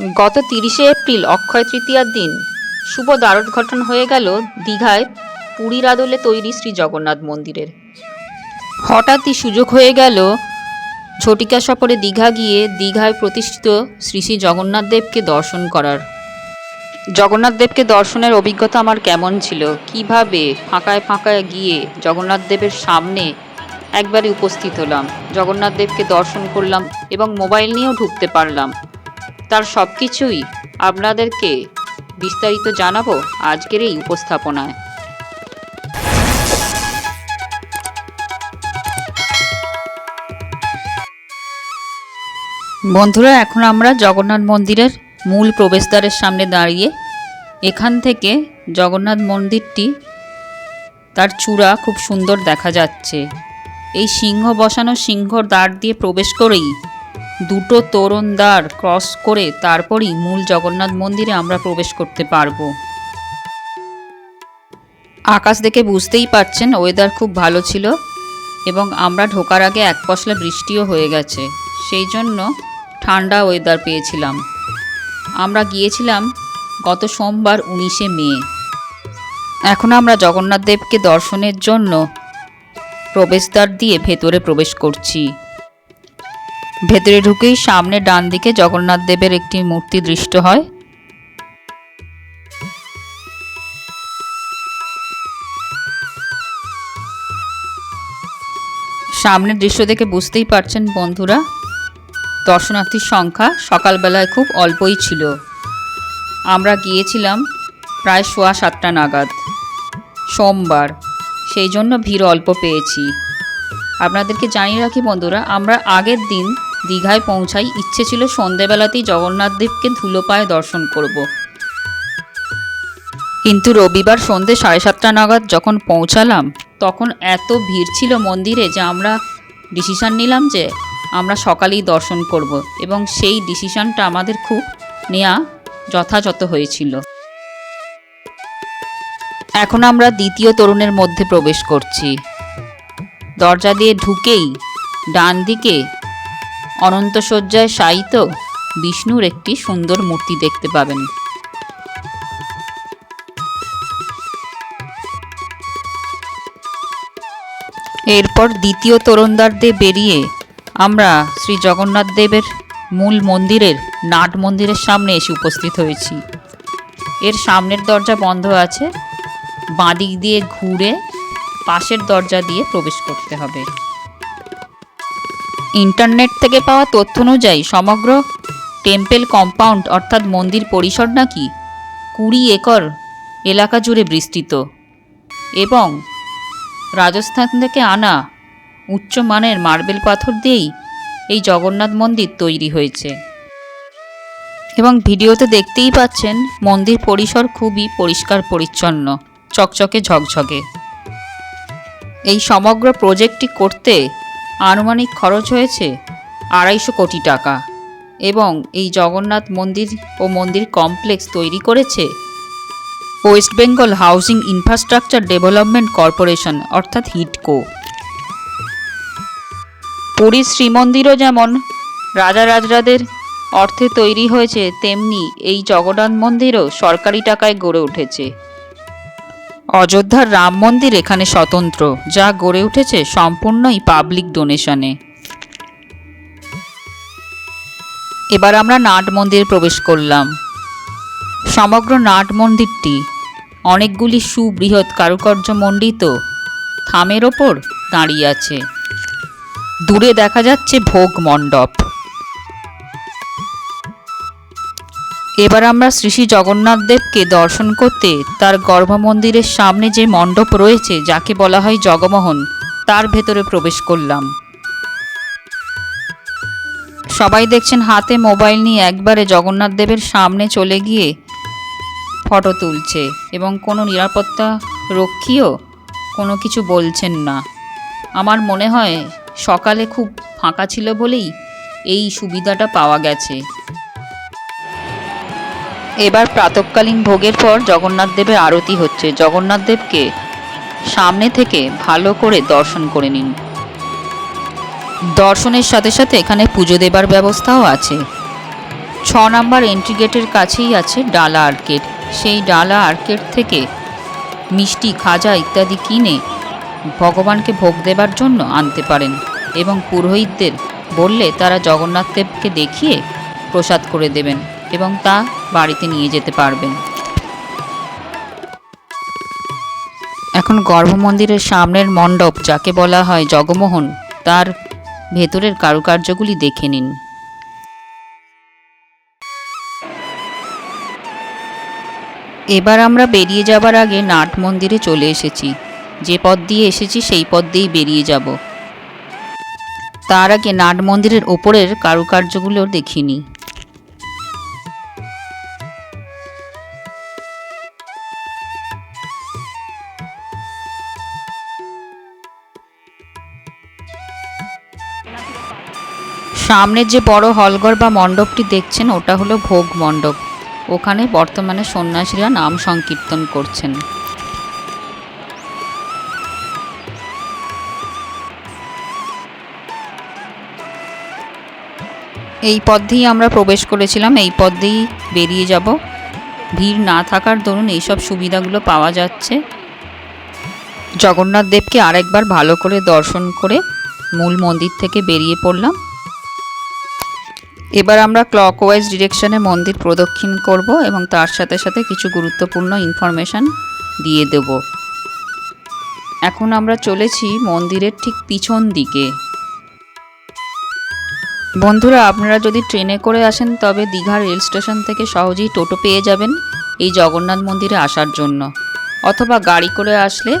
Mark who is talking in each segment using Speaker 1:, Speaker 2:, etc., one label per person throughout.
Speaker 1: গত তিরিশে এপ্রিল অক্ষয় তৃতীয়ার দিন শুভ দ্বারোদ্ঘাটন ঘটন হয়ে গেল দীঘায় পুরীর আদলে তৈরি শ্রী জগন্নাথ মন্দিরের। হঠাৎই সুযোগ হয়ে গেল ঝটিকা সফরে দীঘা গিয়ে দীঘায় প্রতিষ্ঠিত শ্রী শ্রী জগন্নাথ দেবকে দর্শন করার। জগন্নাথ দেবকে দর্শনের অভিজ্ঞতা আমার কেমন ছিল? কীভাবে ফাঁকায় ফাঁকায় গিয়ে জগন্নাথ দেবের সামনে একবারে উপস্থিত হলাম? জগন্নাথ দেবকে দর্শন করলাম এবং মোবাইল নিয়েও ঢুকতে পারলাম। তার সব কিছুই আপনাদেরকে বিস্তারিত জানাব আজকের এই উপস্থাপনায়। বন্ধুরা, এখন আমরা জগন্নাথ মন্দিরের মূল প্রবেশদ্বারের সামনে দাঁড়িয়ে এখান থেকে জগন্নাথ মন্দিরটি তার চূড়া খুব সুন্দর দেখা যাচ্ছে। এই সিংহ বসানো সিংহর দ্বার দিয়ে প্রবেশ করেই দুটো তোরণ দ্বার ক্রস করে তারপরই মূল জগন্নাথ মন্দিরে আমরা প্রবেশ করতে পারব। আকাশ দেখে বুঝতেই পারছেন ওয়েদার খুব ভালো ছিল এবং আমরা ঢোকার আগে এক পশলা বৃষ্টিও হয়ে গেছে, সেই জন্য ঠান্ডা ওয়েদার পেয়েছিলাম। আমরা গিয়েছিলাম গত সোমবার উনিশে মে। এখন আমরা জগন্নাথ দেবকে দর্শনের জন্য প্রবেশদ্বার দিয়ে ভেতরে প্রবেশ করছি। ভেতরে ঢুকেই সামনে ডান দিকে জগন্নাথ দেবের একটি মূর্তি দৃষ্ট হয়। সামনের দৃশ্য দেখে বুঝতেই পারছেন বন্ধুরা, দর্শনার্থীর সংখ্যা সকালবেলায় খুব অল্পই ছিল। আমরা গিয়েছিলাম প্রায় সোয়া সাতটা নাগাদ, সোমবার, সেই জন্য ভিড় অল্প পেয়েছি। আপনাদেরকে জানিয়ে রাখি বন্ধুরা, আমরা আগের দিন দীঘায় পৌঁছাই ইচ্ছে ছিল সন্ধেবেলাতেই জগন্নাথ দেবকে ধুলো পায়ে দর্শন করব। কিন্তু রবিবার সন্ধে সাড়ে সাতটা নাগাদ যখন পৌঁছালাম, তখন এত ভিড় ছিল মন্দিরে যে আমরা ডিসিশান নিলাম যে আমরা সকালেই দর্শন করব এবং সেই ডিসিশানটা আমাদের খুব নেয়া যথাযথ হয়েছিল এখন আমরা দ্বিতীয় তরুণের মধ্যে প্রবেশ করছি দরজা দিয়ে ঢুকেই ডান দিকে অনন্ত শয্যায় শায়িত বিষ্ণুর একটি সুন্দর মূর্তি দেখতে পাবেন। এরপর দ্বিতীয় তরুণদ্বার দিয়ে বেরিয়ে আমরা শ্রী জগন্নাথ দেবের মূল মন্দিরের নাট মন্দিরের সামনে এসে উপস্থিত হয়েছি। এর সামনের দরজা বন্ধ আছে। বাঁদিক দিয়ে ঘুরে পাশের দরজা দিয়ে প্রবেশ করতে হবে। ইন্টারনেট থেকে পাওয়া তথ্য অনুযায়ী সমগ্র টেম্পেল কম্পাউন্ড, অর্থাৎ মন্দির পরিসর নাকি কুড়ি একর এলাকা জুড়ে বিস্তৃত এবং রাজস্থান থেকে আনা উচ্চমানের মার্বেল পাথর দিয়েই এই জগন্নাথ মন্দির তৈরি হয়েছে। এবং ভিডিওতে দেখতেই পাচ্ছেন, মন্দির পরিসর খুবই পরিষ্কার পরিচ্ছন্ন, চকচকে ঝকঝকে। এই সমগ্র প্রজেক্টটি করতে আনুমানিক খরচ হয়েছে আড়াইশো কোটি টাকা। এবং এই জগন্নাথ মন্দির ও মন্দির কমপ্লেক্স তৈরি করেছে West Bengal housing infrastructure development corporation, অর্থাৎ হিটকো। পুরীর শ্রীমন্দিরও যেমন রাজা রাজরাদের অর্থে তৈরি হয়েছে, তেমনি এই জগন্নাথ মন্দিরও সরকারি টাকায় গড়ে উঠেছে। অযোধ্যার রাম মন্দির এখানে স্বতন্ত্র, যা গড়ে উঠেছে সম্পূর্ণই পাবলিক ডোনেশনে এবার আমরা নাট মন্দিরে প্রবেশ করলাম। সমগ্র নাট মন্দিরটি অনেকগুলি সুবৃহৎ কারুকার্য মণ্ডিত থামের ওপর দাঁড়িয়ে আছে। দূরে দেখা যাচ্ছে ভোগ মণ্ডপ। এবার আমরা শ্রী শ্রী জগন্নাথ দেবকে দর্শন করতে তার গর্ভমন্দিরের সামনে যে মণ্ডপ রয়েছে, যাকে বলা হয় জগমোহন, তার ভেতরে প্রবেশ করলাম। সবাই দেখছেন হাতে মোবাইল নিয়ে একবারে জগন্নাথ দেবের সামনে চলে গিয়ে ফটো তুলছে এবং কোনো নিরাপত্তা রক্ষীও কোনো কিছু বলছেন না। আমার মনে হয় সকালে খুব ফাঁকা ছিল বলেই এই সুবিধাটা পাওয়া গেছে। এবার প্রাতকালীন ভোগের পর জগন্নাথ দেবের আরতি হচ্ছে। জগন্নাথ দেবকে সামনে থেকে ভালো করে দর্শন করে নিন। দর্শনের সাথে সাথে এখানে পুজো দেবার ব্যবস্থাও আছে। ছ নাম্বার এন্ট্রি গেটের কাছেই আছে ডালা আর্কেড সেই ডালা আর্কেড থেকে মিষ্টি, খাজা ইত্যাদি কিনে ভগবানকে ভোগ দেবার জন্য আনতে পারেন এবং পুরোহিতদের বললে তারা জগন্নাথ দেবকে দেখিয়ে প্রসাদ করে দেবেন এবং তা বাড়িতে নিয়ে যেতে পারবেন। এখন গর্ভ মন্দিরের সামনের মণ্ডপ, যাকে বলা হয় জগমোহন, তার ভেতরের কারুকার্যগুলি দেখে নিন। এবার আমরা বেরিয়ে যাবার আগে নাট মন্দিরে চলে এসেছি। যে পথ দিয়ে এসেছি, সেই পথ দিয়েই বেরিয়ে যাব। তার আগে নাট মন্দিরের ওপরের কারুকার্যগুলো দেখিনি। সামনের যে বড় হলঘর বা মণ্ডপটি দেখছেন, ওটা হলো ভোগ মণ্ডপ। ওখানে বর্তমানে সন্ন্যাসীরা নাম সংকীর্তন করছেন। এই পথ দিয়েই আমরা প্রবেশ করেছিলাম, এই পথ দিয়েই বেরিয়ে যাব। ভিড় না থাকার দরুন এইসব সুবিধাগুলো পাওয়া যাচ্ছে। জগন্নাথ দেবকে আরেকবার ভালো করে দর্শন করে মূল মন্দির থেকে বেরিয়ে পড়লাম। এবার আমরা ক্লকওয়াইজ ডিরেকশনে মন্দির প্রদক্ষিণ করব এবং তার সাথে সাথে কিছু গুরুত্বপূর্ণ ইনফরমেশন দিয়ে দেব। এখন আমরা চলেছি মন্দিরের ঠিক পিছন দিকে। বন্ধুরা, আপনারা যদি ট্রেনে করে আসেন, তবে দীঘা রেল স্টেশন থেকে সহজেই টোটো পেয়ে যাবেন এই জগন্নাথ মন্দিরে আসার জন্য। অথবা গাড়ি করে আসলে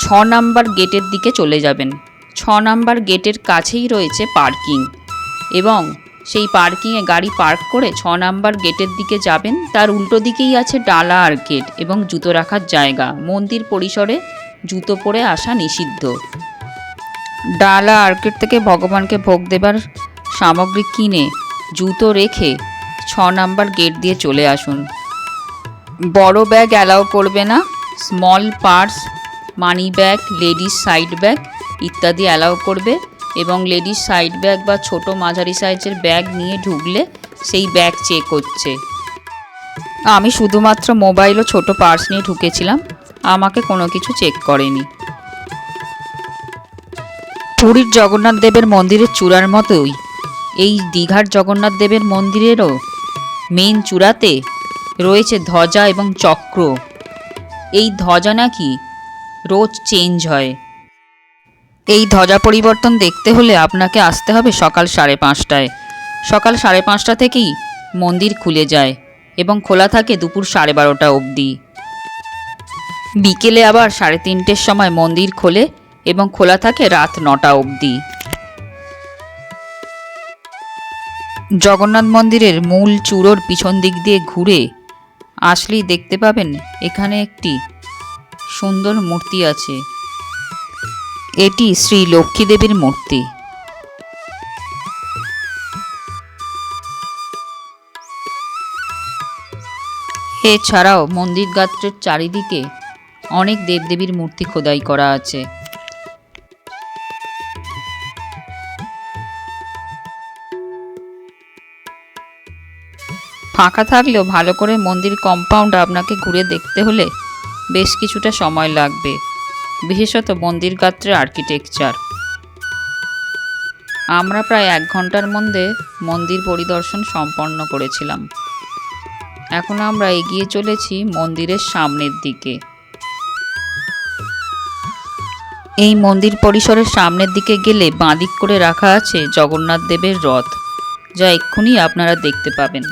Speaker 1: ছ নাম্বার গেটের দিকে চলে যাবেন। ছ নাম্বার গেটের কাছেই রয়েছে পার্কিং এবং সেই পার্কিংয়ে গাড়ি পার্ক করে ছ নাম্বার গেটের দিকে যাবেন। তার উল্টো দিকেই আছে ডালা আর গেট এবং জুতো রাখার জায়গা। মন্দির পরিসরে জুতো পরে আসা নিষিদ্ধ। ডালা আর্কেট থেকে ভগবানকে ভোগ দেবার সামগ্রী কিনে জুতো রেখে ছ নাম্বার গেট দিয়ে চলে আসুন। বড় ব্যাগ অ্যালাউ করবে না। Small purse, money bag, ladies side bag ইত্যাদি অ্যালাউ করবে। এবং লেডিস সাইড ব্যাগ বা ছোট মাঝারি সাইজের ব্যাগ নিয়ে ঢুকলে সেই ব্যাগ চেক হচ্ছে। আমি শুধুমাত্র মোবাইল ও ছোট পার্স নিয়ে ঢুকেছিলাম, আমাকে কোনো কিছু চেক করেনি। পুরীর জগন্নাথ দেবের মন্দিরের চূড়ার মতোই, এই দীঘার জগন্নাথ দেবের মন্দিরেরও মেন চূড়াতে রয়েছে ধ্বজা এবং চক্র। এই ধ্বজা নাকি রোজ চেঞ্জ হয়। এই ধ্বজা পরিবর্তন দেখতে হলে আপনাকে আসতে হবে সকাল সাড়ে পাঁচটায়। সকাল সাড়ে পাঁচটা থেকেই মন্দির খুলে যায় এবং খোলা থাকে দুপুর সাড়ে বারোটা অবধি। বিকেলে আবার সাড়ে তিনটের সময় মন্দির খোলে এবং খোলা থাকে রাত নটা অবধি। জগন্নাথ মন্দিরের মূল চূড়োর পিছন দিক দিয়ে ঘুরে আসলেই দেখতে পাবেন এখানে একটি সুন্দর মূর্তি আছে। এটি শ্রী লক্ষ্মী দেবীর মূর্তি। এছাড়াও মন্দির গাত্রের চারিদিকে অনেক দেবদেবীর মূর্তি খোদাই করা আছে। ফাঁকা থাকলেও ভালো করে মন্দির কম্পাউন্ড আপনাকে ঘুরে দেখতে হলে বেশ কিছুটা সময় লাগবে। বিশেষত মন্দির গাত্রের আর্কিটেকচার আমরা প্রায় এক ঘণ্টার মধ্যে মন্দির পরিদর্শন সম্পন্ন করেছিলাম। এখন আমরা এগিয়ে চলেছি মন্দিরের সামনের দিকে। এই মন্দির পরিসরের সামনের দিকে গেলে বাঁদিক করে রাখা আছে জগন্নাথ দেবের রথ। যা এক্ষুনি আপনারা দেখতে পাবেন।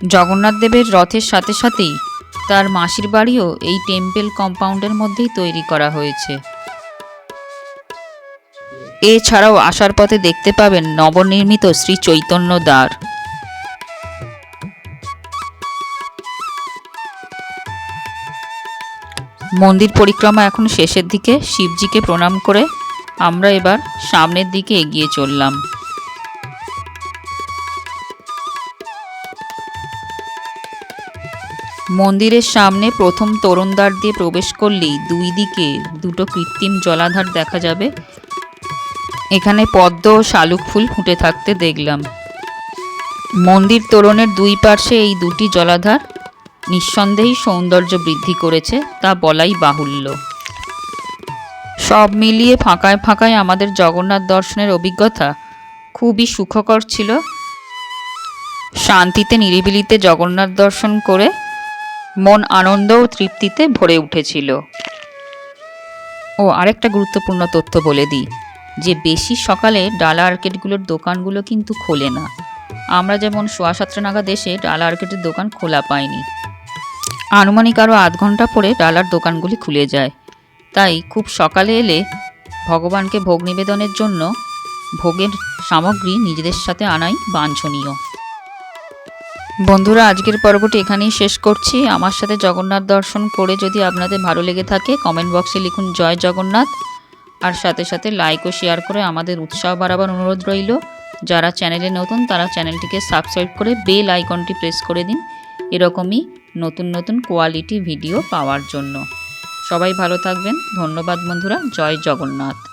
Speaker 1: জগন্নাথ দেবের রথের সাথে সাথেই তার মাসির বাড়িও এই টেম্পেল কম্পাউন্ডের মধ্যেই তৈরি করা হয়েছে। এছাড়াও আসার পথে দেখতে পাবেন নবনির্মিত শ্রী চৈতন্য দ্বার। মন্দির পরিক্রমা এখন শেষের দিকে। শিবজিকে প্রণাম করে আমরা এবার সামনের দিকে এগিয়ে চললাম। মন্দিরের সামনে প্রথম তরুণদ্বার দিয়ে প্রবেশ করলেই দুই দিকে দুটো কৃত্রিম জলাধার দেখা যাবে। এখানে পদ্ম ও শালুক ফুল ফুটে থাকতে দেখলাম। মন্দির তোরণের দুই পার্শ্বে এই দুটি জলাধার নিঃসন্দেহেই সৌন্দর্য বৃদ্ধি করেছে, তা বলাই বাহুল্য। সব মিলিয়ে ফাঁকায় ফাঁকায় আমাদের জগন্নাথ দর্শনের অভিজ্ঞতা খুবই সুখকর ছিল। শান্তিতে নিরিবিলিতে জগন্নাথ দর্শন করে মন আনন্দ ও তৃপ্তিতে ভরে উঠেছিল। ও আরেকটা গুরুত্বপূর্ণ তথ্য বলে দিই, যে বেশি সকালে ডালা আর্কেটগুলোর দোকানগুলো কিন্তু খোলে না। আমরা যেমন সোয়া সাতটা নাগাদ এসে ডালা আর্কেটের দোকান খোলা পাইনি। আনুমানিক আরও আধ ঘণ্টা পরে ডালার দোকানগুলি খুলে যায়। তাই খুব সকালে এলে ভগবানকে ভোগ নিবেদনের জন্য ভোগের সামগ্রী নিজেদের সাথে আনাই বাঞ্ছনীয়। বন্ধুরা, আজকের পর্বটি এখানেই শেষ করছি। আমার সাথে জগন্নাথ দর্শন করে যদি আপনাদের ভালো লেগে থাকে কমেন্ট বক্সে লিখুন জয় জগন্নাথ। আর সাথে সাথে লাইক ও শেয়ার করে আমাদের উৎসাহ বাড়াবার অনুরোধ রইল। যারা চ্যানেলে নতুন, তারা চ্যানেলটিকে সাবস্ক্রাইব করে বেল আইকনটি প্রেস করে দিন। এরকমই নতুন নতুন কোয়ালিটি ভিডিও পাওয়ার জন্য। সবাই ভালো থাকবেন। ধন্যবাদ বন্ধুরা। জয় জগন্নাথ।